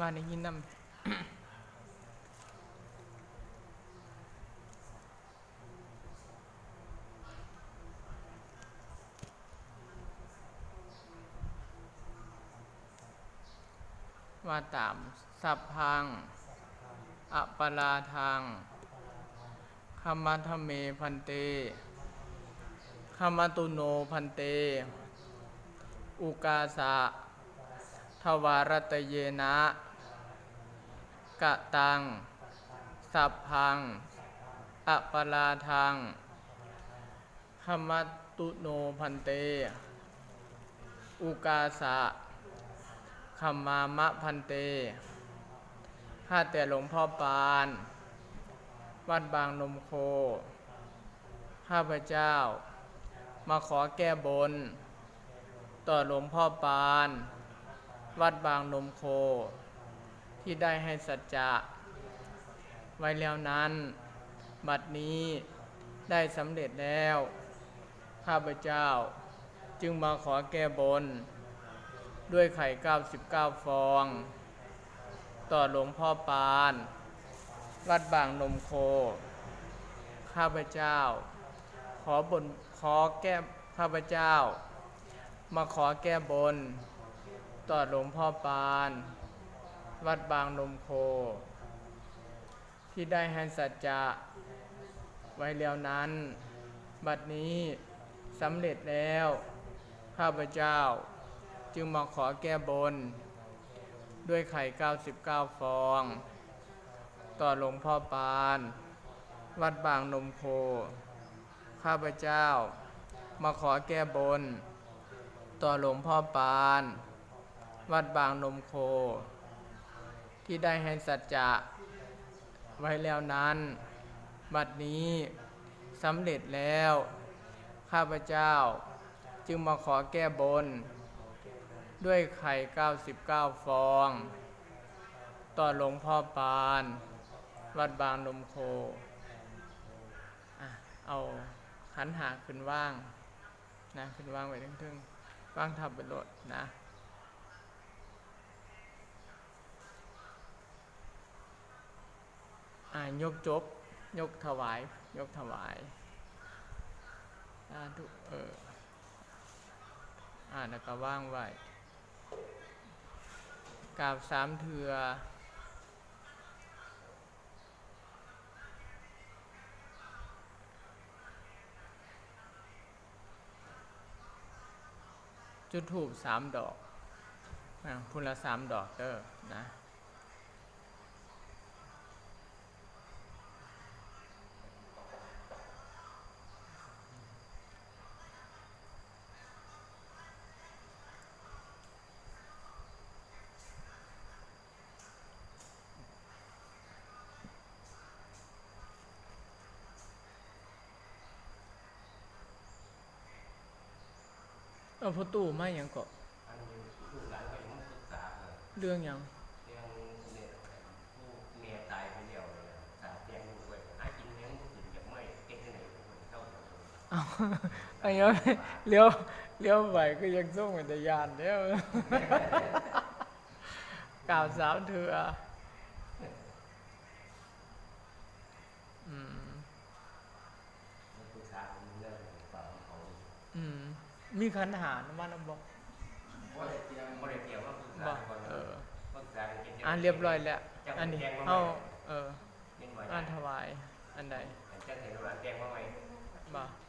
ว่าในยินนำว่าตามสัพพัง อปลาทังคมมัทเมพันเตคมตุโนพันเต อุกาสะทวารตเยนะ กะตัง สัพพัง อปลาทังคมตุโนพันเต อุกาสะขมามะพันเต ข้าแต่หลวงพ่อปาน วัดบางนมโค ข้าพเจ้า มาขอแก้บน ต่อหลวงพ่อปาน วัดบางนมโค ที่ได้ให้สัจจะไว้แล้วนั้น บัดนี้ได้สำเร็จแล้ว ข้าพเจ้าจึงมาขอแก้บน ด้วยไข่ 99 ฟอง ต่อหลวงพ่อปาน วัดบางนมโค ข้าพเจ้า ขอบนขอแก้ข้าพเจ้า มาขอแก้บน ต่อหลวงพ่อปาน วัดบางนมโค ที่ได้ให้สัจจะไว้แล้วนั้น บัดนี้สำเร็จแล้ว ข้าพเจ้าจึงมาขอแก้บน ด้วยไข่ 99 ฟอง ต่อหลวงพ่อปาน วัดบางนมโค ข้าพเจ้ามาขอแก้บน ต่อหลวงพ่อปาน วัดบางนมโค ที่ได้ให้สัจจะไว้แล้วนั้น บัดนี้สำเร็จแล้ว ข้าพเจ้าจึงมาขอแก้บน ด้วยไข่ 99 ฟอง ต่อหลวงพ่อปาน วัดบางนมโคอเอาขันหาขึ้นว่างนะขึ้นว่างไว้ทึ่งๆว่างทับบนรถนะ อ่า ยกจบ ยกถวาย ยกถวายสาธุเอออ่าแล้วก็ว่างไว้กราบสามเถือจุดถูกสามดอกอ่าพุนละสามดอกเด้อนะ เอาพ่อตู้มาอย่างเกาะ อันนี้ลูกหลานก็ยังไม่ปรึกษาเลย เรื่องหยัง เรื่องเนี่ยลูกเมียตายไปแล้วเลยสาเตียงลูกไว้หากินเลี้ยงลูกกิน จากไม่เก็บที่ไหนทุกคนเข้าไปเอาอันนี้เลี้ยวเลี้ยวไปก็ยังส่งเป็นตยานเด้วกล่าวสามเถืออืมไม่ปรึกษาผมเรื่องฝากของเขา อื มมีขันหานะมันำบอกไม่ได้เตรียมไม่ได้เตรียมว่าปรึกษาบอกก่อนเออปรึกษากันอ่านเรียบร้อยแล้ว อันนี้เอาเออเงินบ่อ่านถวาย อันใดจ